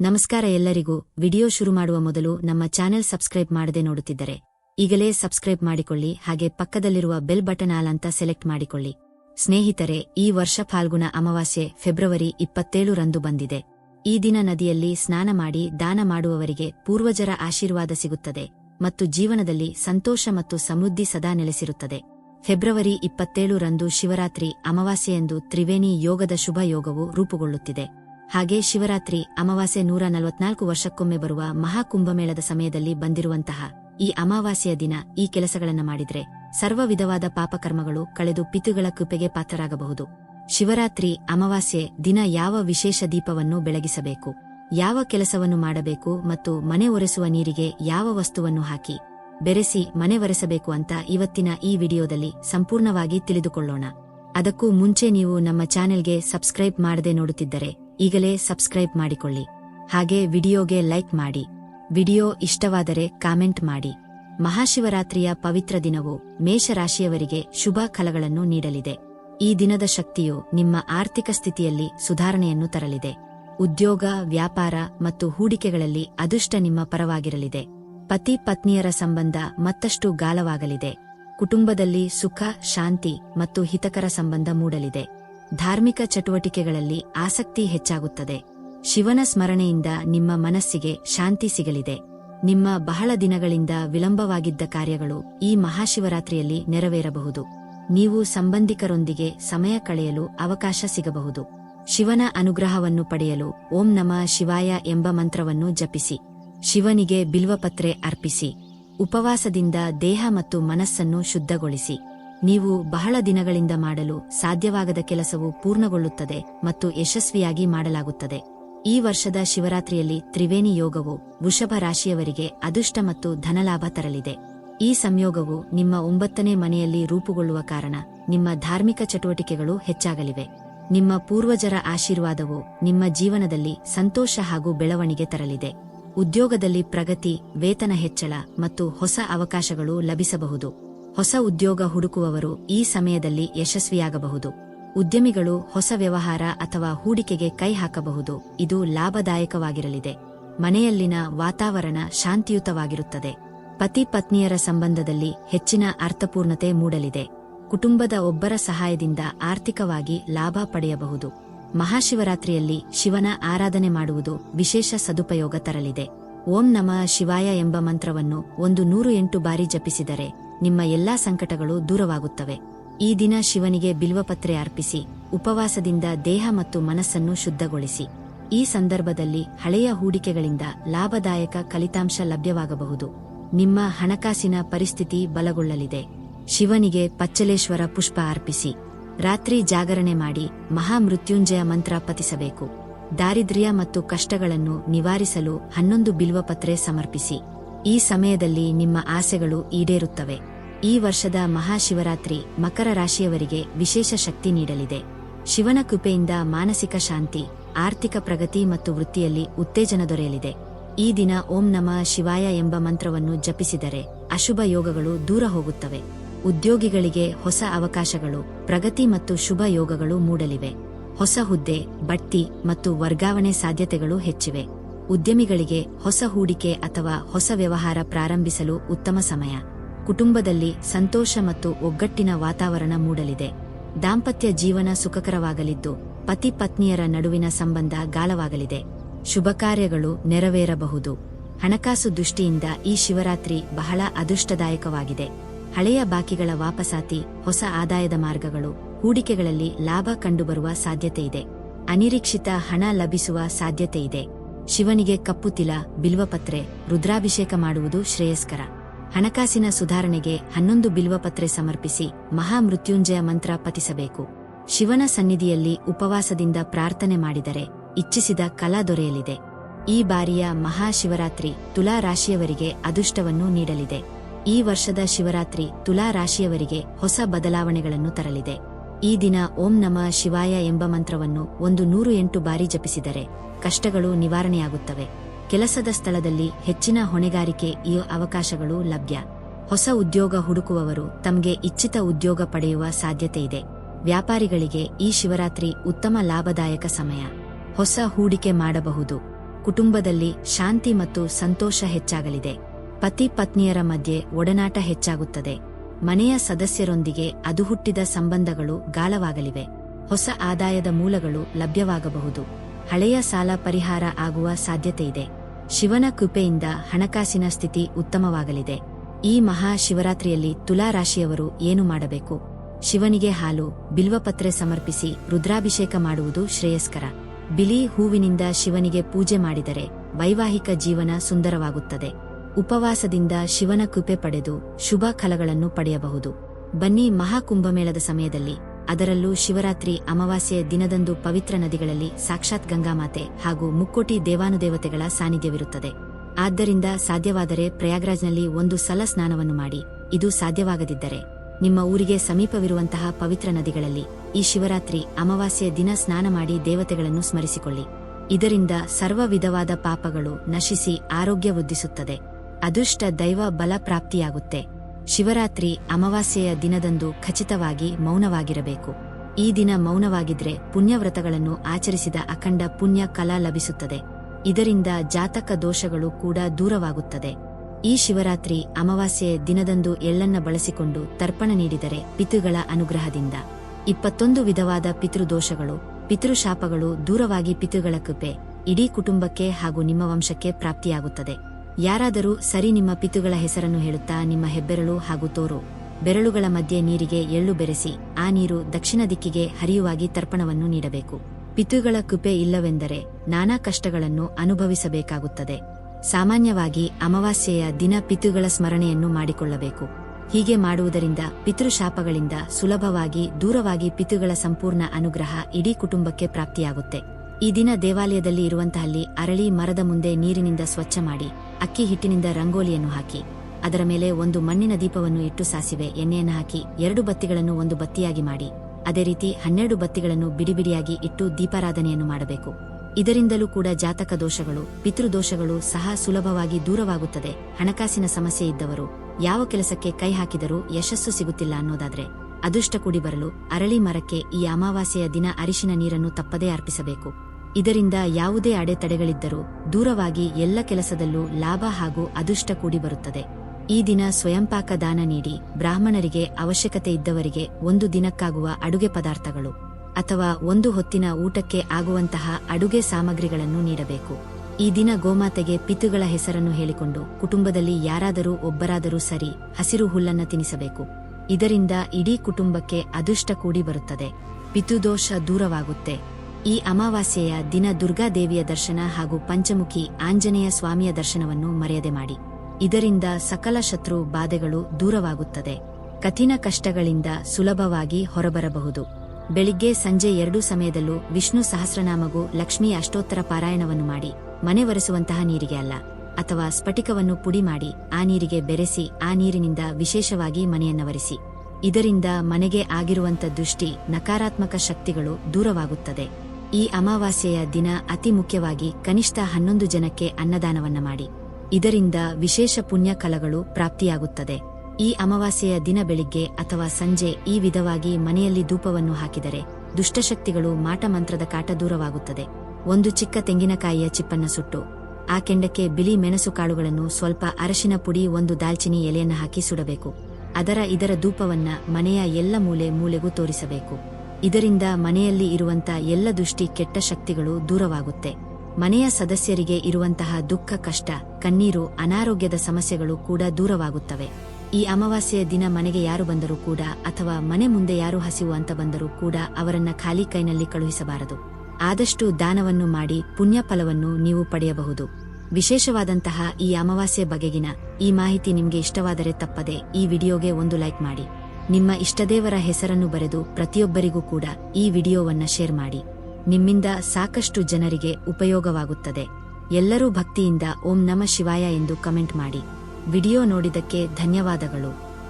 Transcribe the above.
ನಮಸ್ಕಾರ ಎಲ್ಲರಿಗೂ. ವಿಡಿಯೋ ಶುರು ಮಾಡುವ ಮೊದಲು ನಮ್ಮ ಚಾನೆಲ್ ಸಬ್ಸ್ಕ್ರೈಬ್ ಮಾಡದೆ ನೋಡುತ್ತಿದ್ದರೆ, ಈಗಲೇ ಸಬ್ಸ್ಕ್ರೈಬ್ ಮಾಡಿಕೊಳ್ಳಿ, ಹಾಗೆ ಪಕ್ಕದಲ್ಲಿರುವ ಬೆಲ್ ಬಟನ್ ಆಲ್ ಅಂತ ಸೆಲೆಕ್ಟ್ ಮಾಡಿಕೊಳ್ಳಿ. ಸ್ನೇಹಿತರೆ, ಈ ವರ್ಷ ಫಾಲ್ಗುಣ ಅಮಾವಾಸ್ಯೆ, ಫೆಬ್ರವರಿ ಇಪ್ಪತ್ತೇಳು ರಂದು ಬಂದಿದೆ. ಈ ದಿನ ನದಿಯಲ್ಲಿ ಸ್ನಾನ ಮಾಡಿ, ದಾನ ಮಾಡುವವರಿಗೆ ಪೂರ್ವಜರ ಆಶೀರ್ವಾದ ಸಿಗುತ್ತದೆ ಮತ್ತು ಜೀವನದಲ್ಲಿ ಸಂತೋಷ ಮತ್ತು ಸಮೃದ್ಧಿ ಸದಾ ನೆಲೆಸಿರುತ್ತದೆ. ಫೆಬ್ರವರಿ ಇಪ್ಪತ್ತೇಳು ರಂದು ಶಿವರಾತ್ರಿ ಅಮಾವಾಸ್ಯೆಯಂದು ತ್ರಿವೇಣಿ ಯೋಗದ ಶುಭ ಯೋಗವು ರೂಪುಗೊಳ್ಳುತ್ತಿದೆ. ಹಾಗೆ ಶಿವರಾತ್ರಿ ಅಮಾವಾಸ್ಯೆ ನೂರ ನಲವತ್ನಾಲ್ಕು ವರ್ಷಕ್ಕೊಮ್ಮೆ ಬರುವ ಮಹಾಕುಂಭಮೇಳದ ಸಮಯದಲ್ಲಿ ಬಂದಿರುವಂತಹ ಈ ಅಮಾವಾಸ್ಯೆಯ ದಿನ ಈ ಕೆಲಸಗಳನ್ನು ಮಾಡಿದರೆ ಸರ್ವ ವಿಧವಾದ ಪಾಪಕರ್ಮಗಳು ಕಳೆದು ಪಿತುಗಳ ಕೃಪೆಗೆ ಪಾತ್ರರಾಗಬಹುದು. ಶಿವರಾತ್ರಿ ಅಮಾವಾಸ್ಯೆ ದಿನ ಯಾವ ವಿಶೇಷ ದೀಪವನ್ನು ಬೆಳಗಿಸಬೇಕು, ಯಾವ ಕೆಲಸವನ್ನು ಮಾಡಬೇಕು ಮತ್ತು ಮನೆ ಒರೆಸುವ ನೀರಿಗೆ ಯಾವ ವಸ್ತುವನ್ನು ಹಾಕಿ, ಬೆರೆಸಿ ಮನೆ ಒರೆಸಬೇಕು ಅಂತ ಇವತ್ತಿನ ಈ ವಿಡಿಯೋದಲ್ಲಿ ಸಂಪೂರ್ಣವಾಗಿ ತಿಳಿದುಕೊಳ್ಳೋಣ. ಅದಕ್ಕೂ ಮುಂಚೆ ನೀವು ನಮ್ಮ ಚಾನೆಲ್ಗೆ ಸಬ್ಸ್ಕ್ರೈಬ್ ಮಾಡದೆ ನೋಡುತ್ತಿದ್ದರೆ ಈಗಲೇ ಸಬ್ಸ್ಕ್ರೈಬ್ ಮಾಡಿಕೊಳ್ಳಿ. ಹಾಗೆ ವಿಡಿಯೋಗೆ ಲೈಕ್ ಮಾಡಿ. ವಿಡಿಯೋ ಇಷ್ಟವಾದರೆ ಕಾಮೆಂಟ್ ಮಾಡಿ. ಮಹಾಶಿವರಾತ್ರಿಯ ಪವಿತ್ರ ದಿನವು ಮೇಷರಾಶಿಯವರಿಗೆ ಶುಭ ಫಲಗಳನ್ನು ನೀಡಲಿದೆ. ಈ ದಿನದ ಶಕ್ತಿಯು ನಿಮ್ಮ ಆರ್ಥಿಕ ಸ್ಥಿತಿಯಲ್ಲಿ ಸುಧಾರಣೆಯನ್ನು ತರಲಿದೆ. ಉದ್ಯೋಗ, ವ್ಯಾಪಾರ ಮತ್ತು ಹೂಡಿಕೆಗಳಲ್ಲಿ ಅದೃಷ್ಟ ನಿಮ್ಮ ಪರವಾಗಿರಲಿದೆ. ಪತಿ ಪತ್ನಿಯರ ಸಂಬಂಧ ಮತ್ತಷ್ಟು ಗಾಲವಾಗಲಿದೆ. ಕುಟುಂಬದಲ್ಲಿ ಸುಖ, ಶಾಂತಿ ಮತ್ತು ಹಿತಕರ ಸಂಬಂಧ ಮೂಡಲಿದೆ. ಧಾರ್ಮಿಕ ಚಟುವಟಿಕೆಗಳಲ್ಲಿ ಆಸಕ್ತಿ ಹೆಚ್ಚಾಗುತ್ತದೆ. ಶಿವನ ಸ್ಮರಣೆಯಿಂದ ನಿಮ್ಮ ಮನಸ್ಸಿಗೆ ಶಾಂತಿ ಸಿಗಲಿದೆ. ನಿಮ್ಮ ಬಹಳ ದಿನಗಳಿಂದ ವಿಳಂಬವಾಗಿದ್ದ ಕಾರ್ಯಗಳು ಈ ಮಹಾಶಿವರಾತ್ರಿಯಲ್ಲಿ ನೆರವೇರಬಹುದು. ನೀವು ಸಂಬಂಧಿಕರೊಂದಿಗೆ ಸಮಯ ಕಳೆಯಲು ಅವಕಾಶ ಸಿಗಬಹುದು. ಶಿವನ ಅನುಗ್ರಹವನ್ನು ಪಡೆಯಲು ಓಂ ನಮ ಶಿವಾಯ ಎಂಬ ಮಂತ್ರವನ್ನು ಜಪಿಸಿ. ಶಿವನಿಗೆ ಬಿಲ್ವಪತ್ರೆ ಅರ್ಪಿಸಿ. ಉಪವಾಸದಿಂದ ದೇಹ ಮತ್ತು ಮನಸ್ಸನ್ನು ಶುದ್ಧಗೊಳಿಸಿ. ನೀವು ಬಹಳ ದಿನಗಳಿಂದ ಮಾಡಲು ಸಾಧ್ಯವಾಗದ ಕೆಲಸವು ಪೂರ್ಣಗೊಳ್ಳುತ್ತದೆ ಮತ್ತು ಯಶಸ್ವಿಯಾಗಿ ಮಾಡಲಾಗುತ್ತದೆ. ಈ ವರ್ಷದ ಶಿವರಾತ್ರಿಯಲ್ಲಿ ತ್ರಿವೇಣಿ ಯೋಗವು ವೃಷಭ ರಾಶಿಯವರಿಗೆ ಅದೃಷ್ಟ ಮತ್ತು ಧನಲಾಭ ತರಲಿದೆ. ಈ ಸಂಯೋಗವು ನಿಮ್ಮ ಒಂಬತ್ತನೇ ಮನೆಯಲ್ಲಿ ರೂಪುಗೊಳ್ಳುವ ಕಾರಣ ನಿಮ್ಮ ಧಾರ್ಮಿಕ ಚಟುವಟಿಕೆಗಳು ಹೆಚ್ಚಾಗಲಿವೆ. ನಿಮ್ಮ ಪೂರ್ವಜರ ಆಶೀರ್ವಾದವು ನಿಮ್ಮ ಜೀವನದಲ್ಲಿ ಸಂತೋಷ ಹಾಗೂ ಬೆಳವಣಿಗೆ ತರಲಿದೆ. ಉದ್ಯೋಗದಲ್ಲಿ ಪ್ರಗತಿ, ವೇತನ ಹೆಚ್ಚಳ ಮತ್ತು ಹೊಸ ಅವಕಾಶಗಳು ಲಭಿಸಬಹುದು. ಹೊಸ ಉದ್ಯೋಗ ಹುಡುಕುವವರು ಈ ಸಮಯದಲ್ಲಿ ಯಶಸ್ವಿಯಾಗಬಹುದು. ಉದ್ಯಮಿಗಳು ಹೊಸ ವ್ಯವಹಾರ ಅಥವಾ ಹೂಡಿಕೆಗೆ ಕೈ ಹಾಕಬಹುದು. ಇದು ಲಾಭದಾಯಕವಾಗಿರಲಿದೆ. ಮನೆಯಲ್ಲಿನ ವಾತಾವರಣ ಶಾಂತಿಯುತವಾಗಿರುತ್ತದೆ. ಪತಿ ಪತ್ನಿಯರ ಸಂಬಂಧದಲ್ಲಿ ಹೆಚ್ಚಿನ ಅರ್ಥಪೂರ್ಣತೆ ಮೂಡಲಿದೆ. ಕುಟುಂಬದ ಒಬ್ಬರ ಸಹಾಯದಿಂದ ಆರ್ಥಿಕವಾಗಿ ಲಾಭ ಪಡೆಯಬಹುದು. ಮಹಾಶಿವರಾತ್ರಿಯಲ್ಲಿ ಶಿವನ ಆರಾಧನೆ ಮಾಡುವುದು ವಿಶೇಷ ಸದುಪಯೋಗ ತರಲಿದೆ. ಓಂ ನಮಃ ಶಿವಾಯ ಎಂಬ ಮಂತ್ರವನ್ನು ಒಂದು ನೂರು ಎಂಟು ಬಾರಿ ಜಪಿಸಿದರೆ ನಿಮ್ಮ ಎಲ್ಲಾ ಸಂಕಟಗಳು ದೂರವಾಗುತ್ತವೆ. ಈ ದಿನ ಶಿವನಿಗೆ ಬಿಲ್ವಪತ್ರೆ ಅರ್ಪಿಸಿ, ಉಪವಾಸದಿಂದ ದೇಹ ಮತ್ತು ಮನಸ್ಸನ್ನು ಶುದ್ಧಗೊಳಿಸಿ. ಈ ಸಂದರ್ಭದಲ್ಲಿ ಹಳೆಯ ಹೂಡಿಕೆಗಳಿಂದ ಲಾಭದಾಯಕ ಫಲಿತಾಂಶ ಲಭ್ಯವಾಗಬಹುದು. ನಿಮ್ಮ ಹಣಕಾಸಿನ ಪರಿಸ್ಥಿತಿ ಬಲಗೊಳ್ಳಲಿದೆ. ಶಿವನಿಗೆ ಪಚ್ಚಲೇಶ್ವರ ಪುಷ್ಪ ಅರ್ಪಿಸಿ, ರಾತ್ರಿ ಜಾಗರಣೆ ಮಾಡಿ ಮಹಾಮೃತ್ಯುಂಜಯ ಮಂತ್ರ ಪತಿಸಬೇಕು ದಾರಿದ್ರ್ಯ ಮತ್ತು ಕಷ್ಟಗಳನ್ನು ನಿವಾರಿಸಲು ಹನ್ನೊಂದು ಬಿಲ್ವಪತ್ರೆ ಸಮರ್ಪಿಸಿ. ಈ ಸಮಯದಲ್ಲಿ ನಿಮ್ಮ ಆಸೆಗಳು ಈಡೇರುತ್ತವೆ. ಈ ವರ್ಷದ ಮಹಾಶಿವರಾತ್ರಿ ಮಕರ ರಾಶಿಯವರಿಗೆ ವಿಶೇಷ ಶಕ್ತಿ ನೀಡಲಿದೆ. ಶಿವನ ಕೃಪೆಯಿಂದ ಮಾನಸಿಕ ಶಾಂತಿ, ಆರ್ಥಿಕ ಪ್ರಗತಿ ಮತ್ತು ವೃತ್ತಿಯಲ್ಲಿ ಉತ್ತೇಜನ ದೊರೆಯಲಿದೆ. ಈ ದಿನ ಓಂ ನಮಃ ಶಿವಾಯ ಎಂಬ ಮಂತ್ರವನ್ನು ಜಪಿಸಿದರೆ ಅಶುಭ ಯೋಗಗಳು ದೂರ ಹೋಗುತ್ತವೆ. ಉದ್ಯೋಗಿಗಳಿಗೆ ಹೊಸ ಅವಕಾಶಗಳು, ಪ್ರಗತಿ ಮತ್ತು ಶುಭ ಯೋಗಗಳು ಮೂಡಲಿವೆ. ಹೊಸ ಹುದ್ದೆ, ಬಡ್ತಿ ಮತ್ತು ವರ್ಗಾವಣೆ ಸಾಧ್ಯತೆಗಳು ಹೆಚ್ಚಿವೆ. ಉದ್ಯಮಿಗಳಿಗೆ ಹೊಸ ಹೂಡಿಕೆ ಅಥವಾ ಹೊಸ ವ್ಯವಹಾರ ಪ್ರಾರಂಭಿಸಲು ಉತ್ತಮ ಸಮಯ. ಕುಟುಂಬದಲ್ಲಿ ಸಂತೋಷ ಮತ್ತು ಒಗ್ಗಟ್ಟಿನ ವಾತಾವರಣ ಮೂಡಲಿದೆ. ದಾಂಪತ್ಯ ಜೀವನ ಸುಖಕರವಾಗಲಿದ್ದು, ಪತಿ ಪತ್ನಿಯರ ನಡುವಿನ ಸಂಬಂಧ ಗಾಲವಾಗಲಿದೆ. ಶುಭ ಕಾರ್ಯಗಳು ನೆರವೇರಬಹುದು. ಹಣಕಾಸು ದೃಷ್ಟಿಯಿಂದ ಈ ಶಿವರಾತ್ರಿ ಬಹಳ ಅದೃಷ್ಟದಾಯಕವಾಗಿದೆ. ಹಳೆಯ ಬಾಕಿಗಳ ವಾಪಸಾತಿ, ಹೊಸ ಆದಾಯದ ಮಾರ್ಗಗಳು, ಹೂಡಿಕೆಗಳಲ್ಲಿ ಲಾಭ ಕಂಡುಬರುವ ಸಾಧ್ಯತೆಯಿದೆ ಅನಿರೀಕ್ಷಿತ ಹಣ ಲಭಿಸುವ ಸಾಧ್ಯತೆಯಿದೆ ಶಿವನಿಗೆ ಕಪ್ಪುತಿಲ ಬಿಲ್ವಪತ್ರೆ, ರುದ್ರಾಭಿಷೇಕ ಮಾಡುವುದು ಶ್ರೇಯಸ್ಕರ. ಹಣಕಾಸಿನ ಸುಧಾರಣೆಗೆ ಹನ್ನೊಂದು ಬಿಲ್ವಪತ್ರೆ ಸಮರ್ಪಿಸಿ ಮಹಾಮೃತ್ಯುಂಜಯ ಮಂತ್ರ ಪತಿಸಬೇಕು ಶಿವನ ಸನ್ನಿಧಿಯಲ್ಲಿ ಉಪವಾಸದಿಂದ ಪ್ರಾರ್ಥನೆ ಮಾಡಿದರೆ ಇಚ್ಛಿಸಿದ ಕಲಾ ದೊರೆಯಲಿದೆ. ಈ ಬಾರಿಯ ಮಹಾಶಿವರಾತ್ರಿ ತುಲಾ ರಾಶಿಯವರಿಗೆ ಅದೃಷ್ಟವನ್ನು ನೀಡಲಿದೆ. ಈ ವರ್ಷದ ಶಿವರಾತ್ರಿ ತುಲಾ ರಾಶಿಯವರಿಗೆ ಹೊಸ ಬದಲಾವಣೆಗಳನ್ನು ತರಲಿದೆ. ಈ ದಿನ ಓಂ ನಮ ಶಿವಾಯ ಎಂಬ ಮಂತ್ರವನ್ನು ಒಂದು ನೂರು ಎಂಟು ಬಾರಿ ಜಪಿಸಿದರೆ ಕಷ್ಟಗಳು ನಿವಾರಣೆಯಾಗುತ್ತವೆ. ಕೆಲಸದ ಸ್ಥಳದಲ್ಲಿ ಹೆಚ್ಚಿನ ಹೊಣೆಗಾರಿಕೆ ಈ ಅವಕಾಶಗಳು ಲಭ್ಯ. ಹೊಸ ಉದ್ಯೋಗ ಹುಡುಕುವವರು ತಮಗೆ ಇಚ್ಛಿತ ಉದ್ಯೋಗ ಪಡೆಯುವ ಸಾಧ್ಯತೆ ಇದೆ. ವ್ಯಾಪಾರಿಗಳಿಗೆ ಈ ಶಿವರಾತ್ರಿ ಉತ್ತಮ ಲಾಭದಾಯಕ ಸಮಯ. ಹೊಸ ಹೂಡಿಕೆ ಮಾಡಬಹುದು. ಕುಟುಂಬದಲ್ಲಿ ಶಾಂತಿ ಮತ್ತು ಸಂತೋಷ ಹೆಚ್ಚಾಗಲಿದೆ. ಪತಿ ಪತ್ನಿಯರ ಮಧ್ಯೆ ಒಡನಾಟ ಹೆಚ್ಚಾಗುತ್ತದೆ. ಮನೆಯ ಸದಸ್ಯರೊಂದಿಗೆ ಅದು ಹುಟ್ಟಿದ ಸಂಬಂಧಗಳು ಗಾಲವಾಗಲಿವೆ. ಹೊಸ ಆದಾಯದ ಮೂಲಗಳು ಲಭ್ಯವಾಗಬಹುದು. ಹಳೆಯ ಸಾಲ ಪರಿಹಾರ ಆಗುವ ಸಾಧ್ಯತೆಯಿದೆ ಶಿವನ ಕೃಪೆಯಿಂದ ಹಣಕಾಸಿನ ಸ್ಥಿತಿ ಉತ್ತಮವಾಗಲಿದೆ. ಈ ಮಹಾ ಶಿವರಾತ್ರಿಯಲ್ಲಿ ತುಲಾ ರಾಶಿಯವರು ಏನು ಮಾಡಬೇಕು? ಶಿವನಿಗೆ ಹಾಲು, ಬಿಲ್ವಪತ್ರೆ ಸಮರ್ಪಿಸಿ ರುದ್ರಾಭಿಷೇಕ ಮಾಡುವುದು ಶ್ರೇಯಸ್ಕರ. ಬಿಳಿ ಹೂವಿನಿಂದ ಶಿವನಿಗೆ ಪೂಜೆ ಮಾಡಿದರೆ ವೈವಾಹಿಕ ಜೀವನ ಸುಂದರವಾಗುತ್ತದೆ. ಉಪವಾಸದಿಂದ ಶಿವನ ಕೃಪೆ ಪಡೆದು ಶುಭ ಫಲಗಳನ್ನು ಪಡೆಯಬಹುದು. ಬನ್ನಿ ಮಹಾಕುಂಭಮೇಳದ ಸಮಯದಲ್ಲಿ, ಅದರಲ್ಲೂ ಶಿವರಾತ್ರಿ ಅಮಾವಾಸ್ಯೆಯ ದಿನದಂದು ಪವಿತ್ರ ನದಿಗಳಲ್ಲಿ ಸಾಕ್ಷಾತ್ ಗಂಗಾಮಾತೆ ಹಾಗೂ ಮುಕ್ಕೋಟಿ ದೇವಾನುದೇವತೆಗಳ ಸಾನ್ನಿಧ್ಯವಿರುತ್ತದೆ. ಆದ್ದರಿಂದ ಸಾಧ್ಯವಾದರೆ ಪ್ರಯಾಗ್ರಾಜ್ನಲ್ಲಿ ಒಂದು ಸಲ ಸ್ನಾನವನ್ನು ಮಾಡಿ, ಇದು ಸಾಧ್ಯವಾಗದಿದ್ದರೆ, ನಿಮ್ಮ ಊರಿಗೆ ಸಮೀಪವಿರುವಂತಹ ಪವಿತ್ರ ನದಿಗಳಲ್ಲಿ ಈ ಶಿವರಾತ್ರಿ ಅಮಾವಾಸ್ಯೆಯ ದಿನ ಸ್ನಾನ ಮಾಡಿ ದೇವತೆಗಳನ್ನು ಸ್ಮರಿಸಿಕೊಳ್ಳಿ. ಇದರಿಂದ ಸರ್ವ ವಿಧವಾದ ಪಾಪಗಳು ನಶಿಸಿ ಆರೋಗ್ಯ ವೃದ್ಧಿಸುತ್ತದೆ. ಅದೃಷ್ಟ ದೈವ ಬಲ ಪ್ರಾಪ್ತಿಯಾಗುತ್ತೆ. ಶಿವರಾತ್ರಿ ಅಮಾವಾಸ್ಯೆಯ ದಿನದಂದು ಖಚಿತವಾಗಿ ಮೌನವಾಗಿರಬೇಕು. ಈ ದಿನ ಮೌನವಾಗಿದ್ರೆ ಪುಣ್ಯವ್ರತಗಳನ್ನು ಆಚರಿಸಿದ ಅಖಂಡ ಪುಣ್ಯ ಕಲಾ ಲಭಿಸುತ್ತದೆ. ಇದರಿಂದ ಜಾತಕ ದೋಷಗಳು ಕೂಡ ದೂರವಾಗುತ್ತದೆ. ಈ ಶಿವರಾತ್ರಿ ಅಮಾವಾಸ್ಯೆಯ ದಿನದಂದು ಎಳ್ಳನ್ನ ಬಳಸಿಕೊಂಡು ತರ್ಪಣ ನೀಡಿದರೆ ಪಿತೃಗಳ ಅನುಗ್ರಹದಿಂದ. ಇಪ್ಪತ್ತೊಂದು ವಿಧವಾದ ಪಿತೃದೋಷಗಳು, ಪಿತೃಶಾಪಗಳು ದೂರವಾಗಿ ಪಿತೃಗಳ ಕೃಪೆ, ಇಡೀ ಕುಟುಂಬಕ್ಕೆ ಹಾಗೂ ನಿಮ್ಮ ವಂಶಕ್ಕೆ ಪ್ರಾಪ್ತಿಯಾಗುತ್ತದೆ. ಯಾರಾದರೂ ಸರಿ ನಿಮ್ಮ ಪಿತುಗಳ ಹೆಸರನ್ನು ಹೇಳುತ್ತಾ ನಿಮ್ಮ ಹೆಬ್ಬೆರಳು ಹಾಗೂ ತೋರು. ಬೆರಳುಗಳ ಮಧ್ಯೆ ನೀರಿಗೆ ಎಳ್ಳು ಬೆರೆಸಿ, ಆ ನೀರು ದಕ್ಷಿಣ ದಿಕ್ಕಿಗೆ ಹರಿಯುವಾಗಿ ತರ್ಪಣವನ್ನು ನೀಡಬೇಕು. ಪಿತುಗಳ ಕುಪೆ ಇಲ್ಲವೆಂದರೆ ನಾನಾ ಕಷ್ಟಗಳನ್ನು ಅನುಭವಿಸಬೇಕಾಗುತ್ತದೆ. ಸಾಮಾನ್ಯವಾಗಿ ಅಮಾವಾಸ್ಯೆಯ ದಿನ ಪಿತುಗಳ ಸ್ಮರಣೆಯನ್ನು ಮಾಡಿಕೊಳ್ಳಬೇಕು. ಹೀಗೆ ಮಾಡುವುದರಿಂದ ಪಿತೃಶಾಪಗಳಿಂದ ಸುಲಭವಾಗಿ ದೂರವಾಗಿ ಪಿತುಗಳ ಸಂಪೂರ್ಣ ಅನುಗ್ರಹ ಇಡೀ ಕುಟುಂಬಕ್ಕೆ ಪ್ರಾಪ್ತಿಯಾಗುತ್ತೆ. ಈ ದಿನ ದೇವಾಲಯದಲ್ಲಿ ಇರುವಂತಹಲ್ಲಿ ಅರಳಿ ಮರದ ಮುಂದೆ ನೀರಿನಿಂದ ಸ್ವಚ್ಛ ಮಾಡಿ, ಅಕ್ಕಿ ಹಿಟ್ಟಿನಿಂದ ರಂಗೋಲಿಯನ್ನು ಹಾಕಿ, ಅದರ ಮೇಲೆ ಒಂದು ಮಣ್ಣಿನ ದೀಪವನ್ನು ಇಟ್ಟು ಸಾಸಿವೆ, ಎಣ್ಣೆಯನ್ನು ಹಾಕಿ, ಎರಡು ಬತ್ತಿಗಳನ್ನು ಒಂದು ಬತ್ತಿಯಾಗಿ ಮಾಡಿ, ಅದೇ ರೀತಿ ಹನ್ನೆರಡು ಬತ್ತಿಗಳನ್ನು ಬಿಡಿಬಿಡಿಯಾಗಿ ಇಟ್ಟು ದೀಪಾರಾಧನೆಯನ್ನು ಮಾಡಬೇಕು. ಇದರಿಂದಲೂ ಕೂಡ ಜಾತಕ ದೋಷಗಳು, ಪಿತೃದೋಷಗಳು ಸಹ ಸುಲಭವಾಗಿ ದೂರವಾಗುತ್ತದೆ. ಹಣಕಾಸಿನ ಸಮಸ್ಯೆ ಇದ್ದವರು, ಯಾವ ಕೆಲಸಕ್ಕೆ ಕೈ ಹಾಕಿದರೂ ಯಶಸ್ಸು ಸಿಗುತ್ತಿಲ್ಲ ಅನ್ನೋದಾದ್ರೆ, ಅದೃಷ್ಟ ಕೂಡಿ ಬರಲು ಅರಳಿ ಮರಕ್ಕೆ ಈ ಅಮಾವಾಸ್ಯೆಯ ದಿನ ಅರಿಶಿನ ನೀರನ್ನು ತಪ್ಪದೇ ಅರ್ಪಿಸಬೇಕು. ಇದರಿಂದ ಯಾವುದೇ ಅಡೆತಡೆಗಳಿದ್ದರೂ ದೂರವಾಗಿ ಎಲ್ಲ ಕೆಲಸದಲ್ಲೂ ಲಾಭ ಹಾಗೂ ಅದೃಷ್ಟ ಕೂಡಿ ಬರುತ್ತದೆ. ಈ ದಿನ ಸ್ವಯಂಪಾಕ ದಾನ ನೀಡಿ ಬ್ರಾಹ್ಮಣರಿಗೆ ಅವಶ್ಯಕತೆ ಇದ್ದವರಿಗೆ ಒಂದು ದಿನಕ್ಕಾಗುವ ಅಡುಗೆ ಪದಾರ್ಥಗಳು ಅಥವಾ ಒಂದು ಹೊತ್ತಿನ ಊಟಕ್ಕೆ ಆಗುವಂತಹ ಅಡುಗೆ ಸಾಮಗ್ರಿಗಳನ್ನು ನೀಡಬೇಕು. ಈ ದಿನ ಗೋಮಾತೆಗೆ ಪಿತುಗಳ ಹೆಸರನ್ನು ಹೇಳಿಕೊಂಡು ಕುಟುಂಬದಲ್ಲಿ ಯಾರಾದರೂ ಒಬ್ಬರಾದರೂ ಸರಿ ಹಸಿರು ಹುಲ್ಲನ್ನು ತಿನಿಸಬೇಕು. ಇದರಿಂದ ಇಡೀ ಕುಟುಂಬಕ್ಕೆ ಅದೃಷ್ಟ ಕೂಡಿ ಬರುತ್ತದೆ. ಪಿತುದೋಷ ದೂರವಾಗುತ್ತೆ. ಈ ಅಮಾವಾಸ್ಯೆಯ ದಿನ ದುರ್ಗಾದೇವಿಯ ದರ್ಶನ ಹಾಗೂ ಪಂಚಮುಖಿ ಆಂಜನೇಯ ಸ್ವಾಮಿಯ ದರ್ಶನವನ್ನು ಮರೆಯದೆ ಮಾಡಿ. ಇದರಿಂದ ಸಕಲ ಶತ್ರು ಬಾಧೆಗಳು ದೂರವಾಗುತ್ತದೆ. ಕಠಿಣ ಕಷ್ಟಗಳಿಂದ ಸುಲಭವಾಗಿ ಹೊರಬರಬಹುದು. ಬೆಳಿಗ್ಗೆ ಸಂಜೆ ಎರಡೂ ಸಮಯದಲ್ಲೂ ವಿಷ್ಣು ಸಹಸ್ರನಾಮಗೂ ಲಕ್ಷ್ಮೀ ಅಷ್ಟೋತ್ತರ ಪಾರಾಯಣವನ್ನು ಮಾಡಿ, ಮನೆ ಒರೆಸುವಂತಹ ನೀರಿಗೆ ಅಲ್ಲ, ಅಥವಾ ಸ್ಫಟಿಕವನ್ನು ಪುಡಿ ಮಾಡಿ, ಆ ನೀರಿಗೆ ಬೆರೆಸಿ, ಆ ನೀರಿನಿಂದ ವಿಶೇಷವಾಗಿ ಮನೆಯನ್ನವರಿಸಿ ಇದರಿಂದ ಮನೆಗೆ ಆಗಿರುವಂತ ದೃಷ್ಟಿ ನಕಾರಾತ್ಮಕ ಶಕ್ತಿಗಳು ದೂರವಾಗುತ್ತದೆ. ಈ ಅಮಾವಾಸ್ಯೆಯ ದಿನ ಅತಿ ಮುಖ್ಯವಾಗಿ ಕನಿಷ್ಠ ಹನ್ನೊಂದು ಜನಕ್ಕೆ ಅನ್ನದಾನವನ್ನ ಮಾಡಿ. ಇದರಿಂದ ವಿಶೇಷ ಪುಣ್ಯ ಕಲಗಳು ಪ್ರಾಪ್ತಿಯಾಗುತ್ತದೆ. ಈ ಅಮಾವಾಸ್ಯೆಯ ದಿನ ಬೆಳಿಗ್ಗೆ ಅಥವಾ ಸಂಜೆ ಈ ವಿಧವಾಗಿ ಮನೆಯಲ್ಲಿ ಧೂಪವನ್ನು ಹಾಕಿದರೆ ದುಷ್ಟಶಕ್ತಿಗಳು ಮಾಟಮಂತ್ರದ ಕಾಟ ದೂರವಾಗುತ್ತದೆ. ಒಂದು ಚಿಕ್ಕ ತೆಂಗಿನಕಾಯಿಯ ಚಿಪ್ಪನ್ನ ಸುಟ್ಟು, ಆ ಕೆಂಡಕ್ಕೆ ಬಿಳಿ ಮೆಣಸು ಕಾಳುಗಳನ್ನು ಸ್ವಲ್ಪ ಅರಶಿನ ಪುಡಿ, ಒಂದು ದಾಲ್ಚಿನಿ ಎಲೆಯನ್ನು ಹಾಕಿ ಸುಡಬೇಕು. ಅದರ ಇದರ ಧೂಪವನ್ನ ಮನೆಯ ಎಲ್ಲ ಮೂಲೆ ಮೂಲೆಗೂ ತೋರಿಸಬೇಕು. ಇದರಿಂದ ಮನೆಯಲ್ಲಿ ಇರುವಂತ ಎಲ್ಲ ದುಷ್ಟಿ ಕೆಟ್ಟ ಶಕ್ತಿಗಳು ದೂರವಾಗುತ್ತೆ. ಮನೆಯ ಸದಸ್ಯರಿಗೆ ಇರುವಂತಹ ದುಃಖ, ಕಷ್ಟ, ಕಣ್ಣೀರು, ಅನಾರೋಗ್ಯದ ಸಮಸ್ಯೆಗಳು ಕೂಡ ದೂರವಾಗುತ್ತವೆ. ಈ ಅಮಾವಾಸ್ಯೆಯ ದಿನ ಮನೆಗೆ ಯಾರು ಬಂದರೂ ಕೂಡ ಅಥವಾ ಮನೆ ಮುಂದೆ ಯಾರು ಹಸಿವು ಅಂತ ಬಂದರೂ ಕೂಡ ಅವರನ್ನ ಖಾಲಿ ಕೈನಲ್ಲಿ ಕಳುಹಿಸಬಾರದು. ಆದಷ್ಟು ದಾನವನ್ನು ಮಾಡಿ ಪುಣ್ಯ ಫಲವನ್ನು ನೀವು ಪಡೆಯಬಹುದು. ವಿಶೇಷವಾದಂತಹ ಈ ಅಮಾವಾಸ್ಯೆ ಬಗೆಗಿನ ಈ ಮಾಹಿತಿ ನಿಮಗೆ ಇಷ್ಟವಾದರೆ ತಪ್ಪದೆ ಈ ವಿಡಿಯೋಗೆ ಒಂದು ಲೈಕ್ ಮಾಡಿ. ನಿಮ್ಮ ಇಷ್ಟದೇವರ ಹೆಸರನ್ನು ಬರೆದು ಪ್ರತಿಯೊಬ್ಬರಿಗೂ ಕೂಡ ಈ ವಿಡಿಯೋವನ್ನ ಶೇರ್ ಮಾಡಿ. ನಿಮ್ಮಿಂದ ಸಾಕಷ್ಟು ಜನರಿಗೆ ಉಪಯೋಗವಾಗುತ್ತದೆ. ಎಲ್ಲರೂ ಭಕ್ತಿಯಿಂದ ಓಂ ನಮ ಶಿವಾಯ ಎಂದು ಕಮೆಂಟ್ ಮಾಡಿ. ವಿಡಿಯೋ ನೋಡಿದಕ್ಕೆ ಧನ್ಯವಾದಗಳು.